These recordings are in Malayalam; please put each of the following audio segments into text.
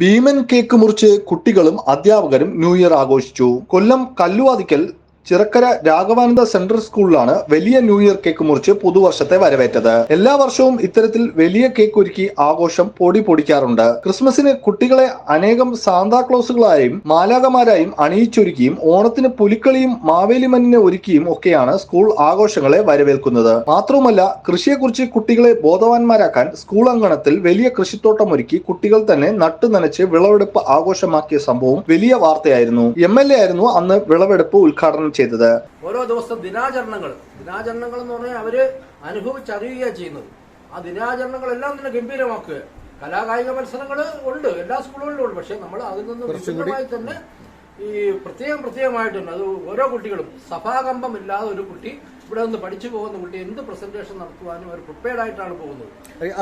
ഭീമൻ കേക്ക് മുറിച്ച് കുട്ടികളും അധ്യാപകരും ന്യൂ ഇയർ ആഘോഷിച്ചു. കൊല്ലം കല്ലുവാതിക്കൽ ചിറക്കര രാഘവാനന്ദ സെൻട്രൽ സ്കൂളിലാണ് വലിയ ന്യൂ ഇയർ കേക്ക് മുറിച്ച് പുതുവർഷത്തെ വരവേറ്റത്. എല്ലാ വർഷവും ഇത്തരത്തിൽ വലിയ കേക്ക് ഒരുക്കി ആഘോഷം പൊടി പൊടിക്കാറുണ്ട്. ക്രിസ്മസിന് കുട്ടികളെ അനേകം സാന്താക്ലോസുകളായും മാലാകമാരായും അണിയിച്ചൊരുക്കിയും ഓണത്തിന് പുലിക്കളിയും മാവേലിമന്നിനെ ഒരുക്കിയും ഒക്കെയാണ് സ്കൂൾ ആഘോഷങ്ങളെ വരവേൽക്കുന്നത്. മാത്രവുമല്ല കൃഷിയെക്കുറിച്ച് കുട്ടികളെ ബോധവാന്മാരാക്കാൻ സ്കൂൾ അങ്കണത്തിൽ വലിയ കൃഷിത്തോട്ടം ഒരുക്കി കുട്ടികൾ തന്നെ നട്ടു നനച്ച് വിളവെടുപ്പ് ആഘോഷമാക്കിയ സംഭവം വലിയ വാർത്തയായിരുന്നു. എം ആയിരുന്നു അന്ന് വിളവെടുപ്പ് ഉദ്ഘാടനം ചെയ്തത്. ഓരോ ദിവസം ദിനാചരണങ്ങൾ. ദിനാചരണങ്ങൾ എന്ന് പറഞ്ഞാൽ അവർ അനുഭവിച്ചറിയുകയാണ് ചെയ്യുന്നത്. ആ ദിനാചരണങ്ങളെല്ലാം തന്നെ ഗംഭീരമാക്കുക. കലാകായിക മത്സരങ്ങൾ ഉണ്ട്. എല്ലാ സ്കൂളുകളിലും ഉണ്ട്. പക്ഷെ നമ്മൾ അതിൽ നിന്ന് വിഭിന്നമായി തന്നെ ഈ പ്രത്യേകം പ്രത്യേകമായിട്ടുണ്ട്. അത് ഓരോ കുട്ടികളും. സഭാകമ്പം ഇല്ലാതെ ഒരു കുട്ടി ഇവിടെ നിന്ന് പഠിച്ചു പോകുന്ന കുട്ടി എന്ത് പ്രസന്റേഷൻ നടത്തുവാനും അവർ പ്രിപ്പയർഡ് ആയിട്ടാണ് പോകുന്നത്.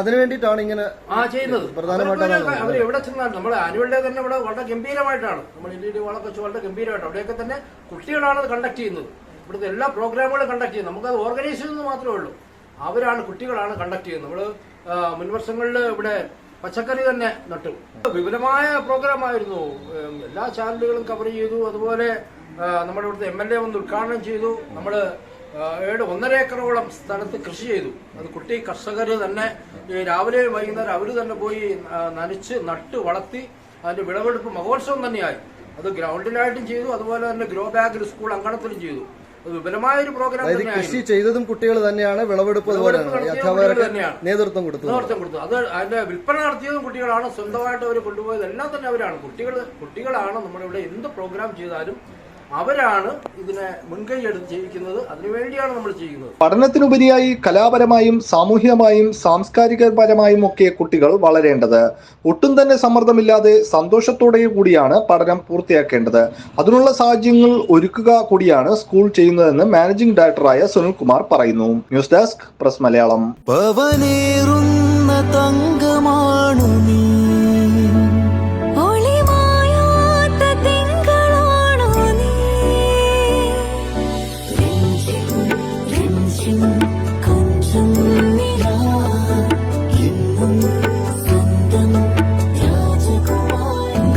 അതിനു വേണ്ടിയിട്ടാണ് ഇങ്ങനെ ആ ചെയ്യുന്നത്. പ്രധാനമായിട്ടും അവർ എവിടെ ചെന്നാലും നമ്മുടെ ആനുവൽ ഡേ തന്നെ ഇവിടെ വളരെ ഗംഭീരമായിട്ടാണ്. നമ്മൾ ഇന്ത്യയുടെ വളരെ വളരെ ഗംഭീരമായിട്ട്. അവിടെയൊക്കെ തന്നെ കുട്ടികളാണ് അത് കണ്ടക്ട് ചെയ്യുന്നത്. ഇവിടുത്തെ എല്ലാ പ്രോഗ്രാമുകളും കണ്ടക്ട് ചെയ്യുന്നത്. നമുക്കത് ഓർഗനൈസ് ചെയ്യുന്നത് മാത്രമേ ഉള്ളൂ. അവരാണ് കുട്ടികളാണ് കണ്ടക്ട് ചെയ്യുന്നത്. നമ്മൾ മുൻവർഷങ്ങളിൽ ഇവിടെ പച്ചക്കറി തന്നെ നട്ടു. വിപുലമായ പ്രോഗ്രാം ആയിരുന്നു. എല്ലാ ചാനലുകളും കവർ ചെയ്തു. അതുപോലെ നമ്മുടെ ഇവിടുത്തെ എം എൽ എ വന്ന് ഉദ്ഘാടനം ചെയ്തു. നമ്മൾ ഏഴ് ഒന്നര ഏക്കറോളം സ്ഥലത്ത് കൃഷി ചെയ്തു. അത് കുട്ടി കർഷകർ തന്നെ രാവിലെ വൈകുന്നേരം അവർ തന്നെ പോയി നനച്ച് നട്ട് വളർത്തി അതിന്റെ വിളവെടുപ്പ് മഹോത്സവം തന്നെയായി. അത് ഗ്രൗണ്ടിലായിട്ടും ചെയ്തു. അതുപോലെ തന്നെ ഗ്രോ ബാഗിൽ സ്കൂൾ അങ്കണത്തിലും ചെയ്തു. വിപുലമായ ഒരു പ്രോഗ്രാം അതായത് കൃഷി ചെയ്തതും കുട്ടികൾ തന്നെയാണ് വിളവെടുപ്പ് അധ്യാപകർക്ക് നേതൃത്വം കൊടുത്തത്. നേതൃത്വം കൊടുത്തു അത് അതിന്റെ വിൽപ്പന നടത്തിയതും കുട്ടികളാണ്. സ്വന്തമായിട്ട് അവർ കൊണ്ടുപോയത് എല്ലാം തന്നെ അവരാണ്. കുട്ടികൾ കുട്ടികളാണ് നമ്മുടെ ഇവിടെ എന്ത് പ്രോഗ്രാം ചെയ്താലും അവരാണ് ഇതിനെ മുൻകൈ എടുത്ത് ജീവിക്കുന്നത്. അതിനുവേണ്ടിയാണ് നമ്മൾ ചെയ്യുന്നത്. പഠനത്തിനുപരിയായി കലാപരമായും സാമൂഹികമായും സാംസ്കാരികപരമായും ഒക്കെ കുട്ടികൾ വളരേണ്ടത്. ഒട്ടും തന്നെ സമ്മർദ്ദമില്ലാതെ സന്തോഷത്തോടെ കൂടിയാണ് പഠനം പൂർത്തിയാക്കേണ്ടത്. അതിനുള്ള സാഹചര്യങ്ങൾ ഒരുക്കുക കൂടിയാണ് സ്കൂൾ ചെയ്യുന്നതെന്ന് മാനേജിംഗ് ഡയറക്ടറായ സുനിൽകുമാർ പറയുന്നു. News desk press Malayalam.